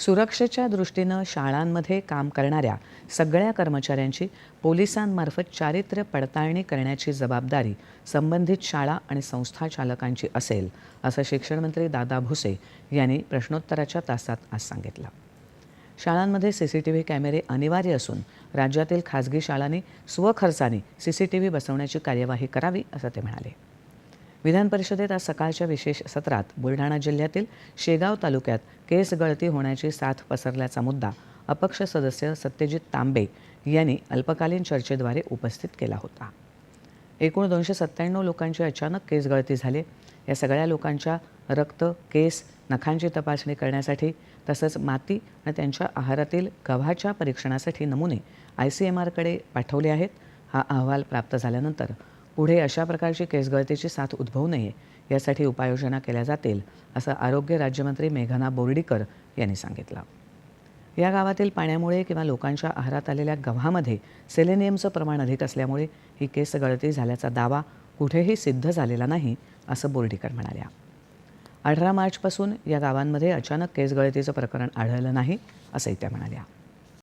सुरक्षेच्या दृष्टीनं शाळांमध्ये काम करणाऱ्या सगळ्या कर्मचाऱ्यांची पोलिसांमार्फत चारित्र्य पडताळणी करण्याची जबाबदारी संबंधित शाळा आणि संस्था चालकांची असेल असं शिक्षणमंत्री दादा भुसे यांनी प्रश्नोत्तराच्या तासात आज सांगितलं. शाळांमध्ये सी सी टी व्ही कॅमेरे अनिवार्य असून राज्यातील खाजगी शाळांनी स्वखर्चाने सी सी टी व्ही बसवण्याची कार्यवाही करावी असं ते म्हणाले. विधान परिषदेत आज सकाळच्या विशेष सत्रात बुलढाणा जिल्ह्यातील शेगाव तालुक्यात केस गळती होण्याची साथ पसरल्याचा मुद्दा अपक्ष सदस्य सत्यजित तांबे यांनी अल्पकालीन चर्चेद्वारे उपस्थित केला होता. एकूण दोनशे सत्त्याण्णव लोकांची अचानक केस गळती झाली. या सगळ्या लोकांच्या रक्त केस नखांची तपासणी करण्यासाठी तसंच माती आणि त्यांच्या आहारातील गव्हाच्या परीक्षणासाठी नमुने आय सी एम आरकडे पाठवले आहेत. हा अहवाल प्राप्त झाल्यानंतर पुढे अशा प्रकारची केसगळतीची साथ उद्भवू नये यासाठी उपाययोजना केल्या जातील असं आरोग्य राज्यमंत्री मेघना बोर्डीकर यांनी सांगितलं. या गावातील पाण्यामुळे किंवा लोकांच्या आहारात आलेल्या गव्हामध्ये सेलेनियमचं प्रमाण अधिक असल्यामुळे ही केस गळती झाल्याचा दावा कुठेही सिद्ध झालेला नाही असं बोर्डीकर म्हणाल्या. अठरा मार्चपासून या गावांमध्ये अचानक केस गळतीचं प्रकरण आढळलं नाही असंही त्या म्हणाल्या.